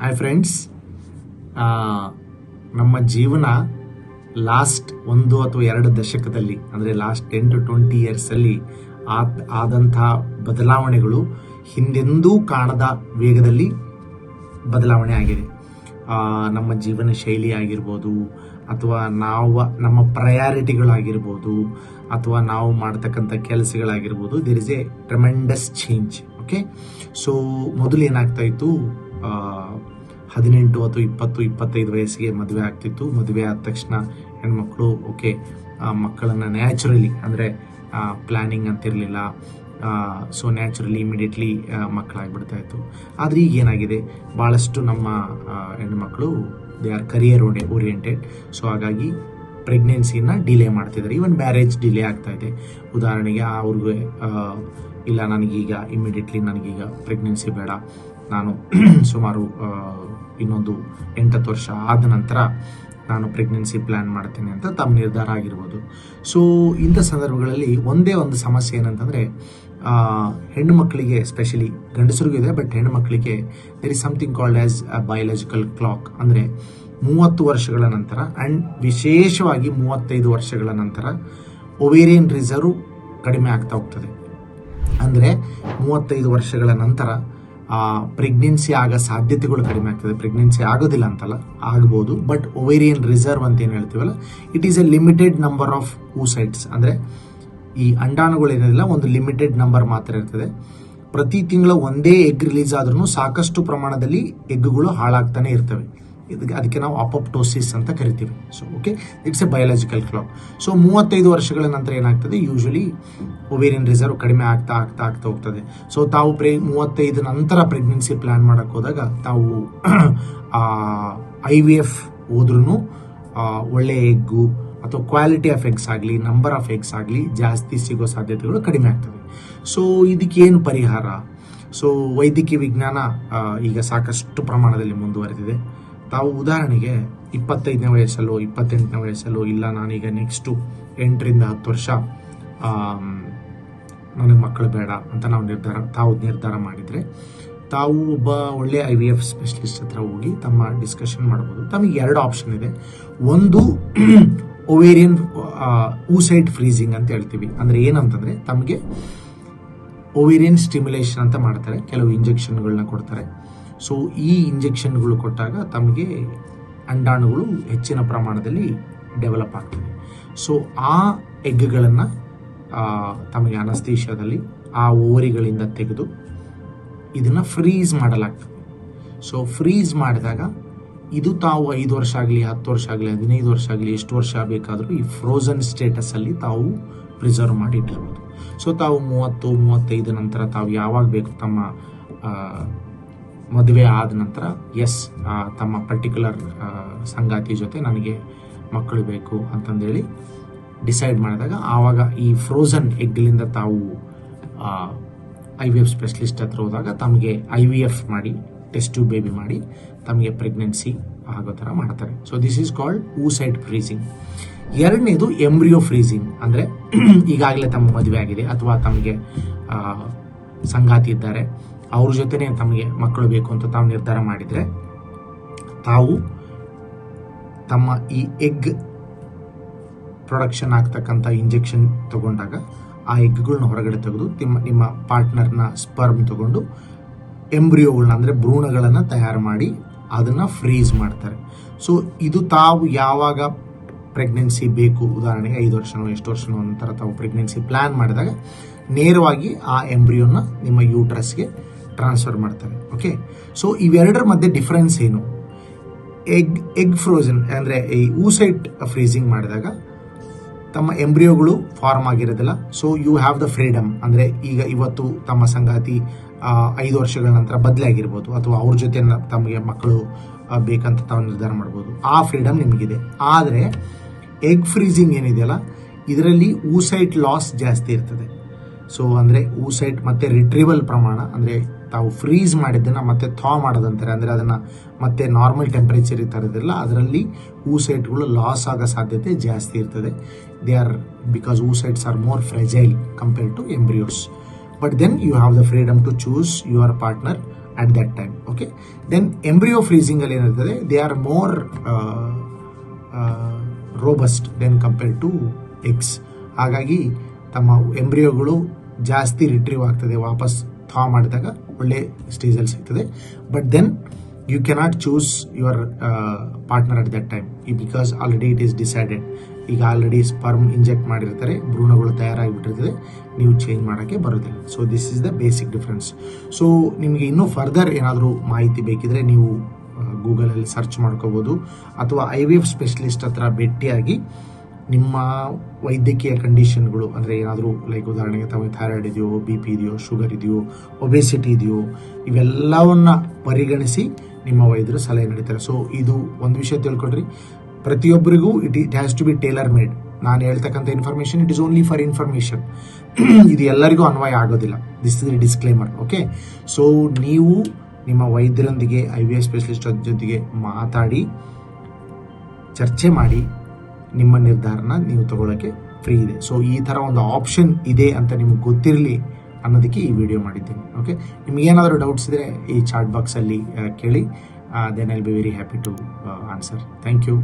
Hi friends ನಮ್ಮ ಜೀವನ last ಒಂದು ಅಥವಾ ಎರಡು ದಶಕದಲ್ಲಿ ಅಂದರೆ ಲಾಸ್ಟ್ ಟೆನ್ ಟು ಟ್ವೆಂಟಿ ಇಯರ್ಸಲ್ಲಿ ಆ ಆದಂಥ ಬದಲಾವಣೆಗಳು ಹಿಂದೆಂದೂ ಕಾಣದ ವೇಗದಲ್ಲಿ ಬದಲಾವಣೆ ಆಗಿದೆ. ನಮ್ಮ ಜೀವನ ಶೈಲಿ ಆಗಿರ್ಬೋದು ಅಥವಾ ನಾವು ನಮ್ಮ ಪ್ರಯಾರಿಟಿಗಳಾಗಿರ್ಬೋದು ಅಥವಾ ನಾವು ಮಾಡ್ತಕ್ಕಂಥ ಕೆಲಸಗಳಾಗಿರ್ಬೋದು there is a tremendous change okay so ಮೊದಲು ಏನಾಗ್ತಾ ಇತ್ತು? ಆ, ಹದಿನೆಂಟು ಅಥವಾ ಇಪ್ಪತ್ತು, ಇಪ್ಪತ್ತೈದು ವಯಸ್ಸಿಗೆ ಮದುವೆ ಆಗ್ತಿತ್ತು. ಮದುವೆ ಆದ ತಕ್ಷಣ ಹೆಣ್ಮಕ್ಳು, ಓಕೆ ಮಕ್ಕಳನ್ನು ನ್ಯಾಚುರಲಿ ಅಂದರೆ ಪ್ಲ್ಯಾನಿಂಗ್ ಅಂತಿರಲಿಲ್ಲ. ಸೊ ನ್ಯಾಚುರಲಿ, ಇಮಿಡಿಯೇಟ್ಲಿ ಮಕ್ಕಳಾಗ್ಬಿಡ್ತಾ ಇತ್ತು. ಆದರೆ ಈಗ ಏನಾಗಿದೆ? ಭಾಳಷ್ಟು ನಮ್ಮ ಹೆಣ್ಮಕ್ಳು, they are career oriented so ಹಾಗಾಗಿ ಪ್ರೆಗ್ನೆನ್ಸಿನ ಡಿಲೇ ಮಾಡ್ತಿದ್ದಾರೆ. ಈವನ್ ಮ್ಯಾರೇಜ್ ಡಿಲೇ ಆಗ್ತಾ ಇದೆ. ಉದಾಹರಣೆಗೆ ಅವ್ರಿಗೆ ಇಲ್ಲ, ನನಗೀಗ, ಇಮಿಡಿಯೇಟ್ಲಿ ನನಗೀಗ ಪ್ರೆಗ್ನೆನ್ಸಿ ಬೇಡ. ನಾನು ಸುಮಾರು ಇನ್ನೊಂದು ಎಂಟತ್ತು ವರ್ಷ ಆದ ನಂತರ ನಾನು ಪ್ರೆಗ್ನೆನ್ಸಿ ಪ್ಲ್ಯಾನ್ ಮಾಡ್ತೇನೆ ಅಂತ ತಮ್ಮ ನಿರ್ಧಾರ ಆಗಿರ್ಬೋದು. ಸೊ ಇಂಥ ಸಂದರ್ಭಗಳಲ್ಲಿ ಒಂದೇ ಒಂದು ಸಮಸ್ಯೆ ಏನಂತಂದರೆ ಹೆಣ್ಣು ಮಕ್ಕಳಿಗೆ ಸ್ಪೆಷಲಿ ಗಂಡಸರಿಗೂ ಇದೆ ಬಟ್ ಹೆಣ್ಣು ಮಕ್ಕಳಿಗೆ there is something called a biological clock ಅಂದರೆ ಮೂವತ್ತು ವರ್ಷಗಳ ನಂತರ ಆ್ಯಂಡ್ ವಿಶೇಷವಾಗಿ ಮೂವತ್ತೈದು ವರ್ಷಗಳ ನಂತರ ಒವೇರಿಯನ್ ರಿಸರ್ವ್ ಕಡಿಮೆ ಆಗ್ತಾ ಹೋಗ್ತದೆ. ಅಂದರೆ ಮೂವತ್ತೈದು ವರ್ಷಗಳ ನಂತರ ಪ್ರೆಗ್ನೆನ್ಸಿ ಆಗೋ ಸಾಧ್ಯತೆಗಳು ಕಡಿಮೆ ಆಗ್ತದೆ. ಪ್ರೆಗ್ನೆನ್ಸಿ ಆಗೋದಿಲ್ಲ ಅಂತಲ್ಲ, ಆಗ್ಬೋದು. ಬಟ್ ಒವೇರಿಯನ್ ರಿಸರ್ವ್ ಅಂತ ಏನು ಹೇಳ್ತೀವಲ್ಲ it is a limited number of oocytes ಅಂದರೆ ಈ ಅಂಡಾಣುಗಳೇನಿಲ್ಲ ಒಂದು ಲಿಮಿಟೆಡ್ ನಂಬರ್ ಮಾತ್ರ ಇರ್ತದೆ. ಪ್ರತಿ ತಿಂಗಳ ಒಂದೇ ಎಗ್ ರಿಲೀಸ್ ಆದ್ರೂ ಸಾಕಷ್ಟು ಪ್ರಮಾಣದಲ್ಲಿ ಎಗ್ಗುಗಳು ಹಾಳಾಗ್ತಾನೆ ಇರ್ತವೆ. ಇದಕ್ಕೆ ಅದಕ್ಕೆ ನಾವು ಅಪೋಪ್ಟೋಸಿಸ್ ಅಂತ ಕರಿತೀವಿ. So okay it's a biological clock so ಮೂವತ್ತೈದು ವರ್ಷಗಳ ನಂತರ ಏನಾಗ್ತದೆ? ಯೂಶಲಿ ಒವೇರಿಯನ್ ರಿಸರ್ವ್ ಕಡಿಮೆ ಆಗ್ತಾ ಆಗ್ತಾ ಆಗ್ತಾ ಹೋಗ್ತದೆ. ಸೊ ತಾವು ಪ್ರೆ, ಮೂವತ್ತೈದು ನಂತರ ಪ್ರೆಗ್ನೆನ್ಸಿ ಪ್ಲಾನ್ ಮಾಡಕ್ಕೆ ಹೋದಾಗ ತಾವು ಐ ವಿ ಎಫ್ ಹೋದ್ರೂ ಒಳ್ಳೆ ಎಗ್ಗು ಅಥವಾ ಕ್ವಾಲಿಟಿ ಆಫ್ ಎಗ್ಸ್ ಆಗಲಿ ನಂಬರ್ ಆಫ್ ಎಗ್ಸ್ ಆಗಲಿ ಜಾಸ್ತಿ ಸಿಗೋ ಸಾಧ್ಯತೆಗಳು ಕಡಿಮೆ ಆಗ್ತವೆ. ಸೊ ಇದಕ್ಕೇನು ಪರಿಹಾರ? ಸೊ ವೈದ್ಯಕೀಯ ವಿಜ್ಞಾನ ಈಗ ಸಾಕಷ್ಟು ಪ್ರಮಾಣದಲ್ಲಿ ಮುಂದುವರೆದಿದೆ. ತಾವು ಉದಾಹರಣೆಗೆ ಇಪ್ಪತ್ತೈದನೇ ವಯಸ್ಸಲ್ಲೋ, ಇಪ್ಪತ್ತೆಂಟನೇ ವಯಸ್ಸಲ್ಲೋ, ಇಲ್ಲ ನಾನೀಗ ನೆಕ್ಸ್ಟು ಎಂಟರಿಂದ ಹತ್ತು ವರ್ಷ ನನಗೆ ಮಕ್ಕಳು ಬೇಡ ಅಂತ ನಾವು ನಿರ್ಧಾರ, ತಾವು ನಿರ್ಧಾರ ಮಾಡಿದರೆ, ತಾವು ಒಬ್ಬ ಒಳ್ಳೆ ಐ ವಿ ಎಫ್ ಸ್ಪೆಷಲಿಸ್ಟ್ ಹತ್ರ ಹೋಗಿ ತಮ್ಮ ಡಿಸ್ಕಷನ್ ಮಾಡ್ಬೋದು. ತಮಗೆ ಎರಡು ಆಪ್ಷನ್ ಇದೆ. ಒಂದು ಒವೇರಿಯನ್ ಊಸೈಡ್ ಫ್ರೀಸಿಂಗ್ ಅಂತ ಹೇಳ್ತೀವಿ. ಅಂದರೆ ಏನಂತಂದರೆ, ತಮಗೆ ಒವೇರಿಯನ್ ಸ್ಟಿಮ್ಯುಲೇಷನ್ ಅಂತ ಮಾಡ್ತಾರೆ. ಕೆಲವು ಇಂಜೆಕ್ಷನ್ಗಳನ್ನ ಕೊಡ್ತಾರೆ. ಸೊ ಈ ಇಂಜೆಕ್ಷನ್ಗಳು ಕೊಟ್ಟಾಗ ತಮಗೆ ಅಂಡಾಣುಗಳು ಹೆಚ್ಚಿನ ಪ್ರಮಾಣದಲ್ಲಿ ಡೆವಲಪ್ ಆಗ್ತವೆ ಸೊ ಆ ಎಗ್ಗಳನ್ನು ತಮಗೆ ಅನಸ್ತೀಶದಲ್ಲಿ ಆ ಓವರಿಗಳಿಂದ ತೆಗೆದು ಇದನ್ನು ಫ್ರೀಸ್ ಮಾಡಲಾಗ್ತದೆ. ಸೊ ಫ್ರೀಸ್ ಮಾಡಿದಾಗ ಇದು ತಾವು ಐದು ವರ್ಷ ಆಗಲಿ, ಹತ್ತು ವರ್ಷ ಆಗಲಿ, ಹದಿನೈದು ವರ್ಷ ಆಗಲಿ, ಎಷ್ಟು ವರ್ಷ ಬೇಕಾದರೂ ಈ ಫ್ರೋಝನ್ ಸ್ಟೇಟಸಲ್ಲಿ ತಾವು ಪ್ರಿಸರ್ವ್ ಮಾಡಿ ಇಟ್ಟಿರ್ಬೋದು ಸೊ ತಾವು ಮೂವತ್ತು, ಮೂವತ್ತೈದು ನಂತರ ತಾವು ಯಾವಾಗ ಬೇಕು ತಮ್ಮ ಮದುವೆ ಆದ ನಂತರ ಎಸ್ ತಮ್ಮ ಪರ್ಟಿಕ್ಯುಲರ್ ಸಂಗಾತಿ ಜೊತೆ ನನಗೆ ಮಕ್ಕಳು ಬೇಕು ಅಂತಂದೇಳಿ ಡಿಸೈಡ್ ಮಾಡಿದಾಗ ಆವಾಗ ಈ ಫ್ರೋಝನ್ ಎಗ್ಲಿಂದ ತಾವು ಐ ವಿ ಎಫ್ ಸ್ಪೆಷಲಿಸ್ಟ್ ಹತ್ರ ಹೋದಾಗ ತಮಗೆ ಐ ವಿ ಎಫ್ ಮಾಡಿ ಟೆಸ್ಟ್ ಟ್ಯೂಬ್ ಬೇಬಿ ಮಾಡಿ ತಮಗೆ ಪ್ರೆಗ್ನೆನ್ಸಿ ಆಗೋ ಥರ ಮಾಡ್ತಾರೆ. So this is called side freezing ಎರಡನೇದು ಎಂಬ್ರಿಯೋ ಫ್ರೀಸಿಂಗ್ ಅಂದರೆ, ಈಗಾಗಲೇ ತಮ್ಮ ಮದುವೆ ಆಗಿದೆ, ಅಥವಾ ತಮಗೆ ಸಂಗಾತಿ ಇದ್ದಾರೆ. ಅವ್ರ ಜೊತೆನೇ ತಮಗೆ ಮಕ್ಕಳು ಬೇಕು ಅಂತ ತಾವು ನಿರ್ಧಾರ ಮಾಡಿದರೆ, ತಾವು ತಮ್ಮ ಈ ಎಗ್ ಪ್ರೊಡಕ್ಷನ್ ಆಗ್ತಕ್ಕಂಥ ಇಂಜೆಕ್ಷನ್ ತಗೊಂಡಾಗ ಆ ಎಗ್ಗಳನ್ನ ಹೊರಗಡೆ ತೆಗೆದು ನಿಮ್ಮ ನಿಮ್ಮ ಪಾರ್ಟ್ನರ್ನ ಸ್ಪರ್ಮ್ ತಗೊಂಡು ಎಂಬ್ರಿಯೋಗಳನ್ನ ಅಂದರೆ ಭ್ರೂಣಗಳನ್ನು ತಯಾರು ಮಾಡಿ ಅದನ್ನು ಫ್ರೀಸ್ ಮಾಡ್ತಾರೆ. ಸೊ ಇದು ತಾವು ಯಾವಾಗ ಪ್ರೆಗ್ನೆನ್ಸಿ ಬೇಕು, ಉದಾಹರಣೆಗೆ ಐದು ವರ್ಷನೋ, ಎಷ್ಟು ವರ್ಷನೋ ನಂತರ ತಾವು ಪ್ರೆಗ್ನೆನ್ಸಿ ಪ್ಲ್ಯಾನ್ ಮಾಡಿದಾಗ, ನೇರವಾಗಿ ಆ ಎಂಬ್ರಿಯೋನ ನಿಮ್ಮ ಯೂಟ್ರಸ್ಗೆ ಟ್ರಾನ್ಸ್ಫರ್ ಮಾಡ್ತಾರೆ ಓಕೆ ಸೊ ಇವೆರಡರ ಮಧ್ಯೆ ಡಿಫ್ರೆನ್ಸ್ ಏನು? ಎಗ್ ಎಗ್ ಫ್ರೋಜನ್ ಅಂದರೆ ಈ ಊಸೈಟ್ ಫ್ರೀಸಿಂಗ್ ಮಾಡಿದಾಗ ತಮ್ಮ ಎಂಬ್ರಿಯೋಗಳು ಫಾರ್ಮ್ ಆಗಿರೋದಿಲ್ಲ. So you have the freedom ಅಂದರೆ ಈಗ ಇವತ್ತು ತಮ್ಮ ಸಂಗಾತಿ ಐದು ವರ್ಷಗಳ ನಂತರ ಬದಲಾಗಿರ್ಬೋದು ಅಥವಾ ಅವ್ರ ಜೊತೆ ತಮಗೆ ಮಕ್ಕಳು ಬೇಕಂತ ತಾವು ನಿರ್ಧಾರ ಮಾಡ್ಬೋದು. ಆ ಫ್ರೀಡಮ್ ನಿಮಗಿದೆ. ಆದರೆ ಎಗ್ ಫ್ರೀಸಿಂಗ್ ಏನಿದೆಯಲ್ಲ, ಇದರಲ್ಲಿ ಊಸೈಟ್ ಲಾಸ್ ಜಾಸ್ತಿ ಇರ್ತದೆ. ಸೊ ಅಂದರೆ ಊಸೈಟ್ ಮತ್ತು ರಿಟ್ರೀವಲ್ ಪ್ರಮಾಣ ಅಂದರೆ ತಾವು ಫ್ರೀಸ್ ಮಾಡಿದ್ದನ್ನು ಮತ್ತೆ ಥಾ ಮಾಡೋದಂತಾರೆ. ಅಂದರೆ ಅದನ್ನು ಮತ್ತೆ ನಾರ್ಮಲ್ ಟೆಂಪರೇಚರ್ ತರೋದಿಲ್ಲ ಅದರಲ್ಲಿ ಊಸೈಟ್ಗಳು ಲಾಸ್ ಆಗೋ ಸಾಧ್ಯತೆ ಜಾಸ್ತಿ ಇರ್ತದೆ. They are because oocytes are more fragile compare to embryos but then you have the freedom to choose your partner at that time okay then embryo ಫ್ರೀಸಿಂಗಲ್ಲಿ ಏನಿರ್ತದೆ they are more robust then compare to eggs ಹಾಗಾಗಿ ತಮ್ಮ ಎಂಬ್ರಿಯೋಗಳು ಜಾಸ್ತಿ retrieve ಆಗ್ತದೆ. ವಾಪಸ್ ಥಾ ಮಾಡಿದಾಗ ಒಳ್ಳೆ ಸ್ಟೇಜಲ್ಲಿ ಸಿಗ್ತದೆ. But then you cannot choose your partner at that time ಈ because already it is decided ಈಗ ಆಲ್ರೆಡಿ ಸ್ಪರ್ಮ್ ಇಂಜೆಕ್ಟ್ ಮಾಡಿರ್ತಾರೆ, ಭ್ರೂಣಗಳು ತಯಾರಾಗಿಬಿಟ್ಟಿರ್ತದೆ, ನೀವು ಚೇಂಜ್ ಮಾಡೋಕ್ಕೆ ಬರೋದಿಲ್ಲ. So this is the basic difference so ನಿಮಗೆ ಇನ್ನೂ ಫರ್ದರ್ ಏನಾದರೂ ಮಾಹಿತಿ ಬೇಕಿದ್ರೆ ನೀವು ಗೂಗಲಲ್ಲಿ ಸರ್ಚ್ ಮಾಡ್ಕೋಬೋದು. ಅಥವಾ ಐ ವಿ ಎಫ್ ಸ್ಪೆಷಲಿಸ್ಟ್ ಹತ್ರ ಭೇಟಿಯಾಗಿ ನಿಮ್ಮ ವೈದ್ಯಕೀಯ ಕಂಡೀಷನ್ಗಳು, ಅಂದರೆ ಏನಾದರೂ ಲೈಕ್ ಉದಾಹರಣೆಗೆ ತಮಗೆ ಥೈರಾಯ್ಡ್ ಇದೆಯೋ ಬಿ ಪಿ ಇದೆಯೋ ಶುಗರ್ ಇದೆಯೋ ಒಬೆಸಿಟಿ ಇದೆಯೋ, ಇವೆಲ್ಲವನ್ನ ಪರಿಗಣಿಸಿ ನಿಮ್ಮ ವೈದ್ಯರು ಸಲಹೆ ನೀಡ್ತಾರೆ ಸೊ ಇದು ಒಂದು ವಿಷಯ ತಿಳ್ಕೊಳ್ರಿ. ಪ್ರತಿಯೊಬ್ಬರಿಗೂ it it has to be tailor made ನಾನು ಹೇಳ್ತಕ್ಕಂಥ information it is only for information ಇದು ಎಲ್ಲರಿಗೂ ಅನ್ವಯ ಆಗೋದಿಲ್ಲ. This is disclaimer okay so ನೀವು ನಿಮ್ಮ ವೈದ್ಯರೊಂದಿಗೆ ಐ ವಿ ಎಸ್ ಸ್ಪೆಷಲಿಸ್ಟ್ ಜೊತೆಗೆ ಮಾತಾಡಿ, ಚರ್ಚೆ ಮಾಡಿ ನಿಮ್ಮ ನಿರ್ಧಾರನ ನೀವು ತಗೊಳ್ಳೋಕ್ಕೆ ಫ್ರೀ ಇದೆ. ಸೊ ಈ ಥರ ಒಂದು ಆಪ್ಷನ್ ಇದೆ ಅಂತ ನಿಮ್ಗೆ ಗೊತ್ತಿರಲಿ ಅನ್ನೋದಕ್ಕೆ ಈ ವಿಡಿಯೋ ಮಾಡಿದ್ದೀನಿ. ಓಕೆ ನಿಮ್ಗೆ ಏನಾದರೂ ಡೌಟ್ಸ್ ಇದ್ದರೆ ಈ ಚಾಟ್ ಬಾಕ್ಸಲ್ಲಿ ಕೇಳಿ. Then I'll be very happy to answer thank you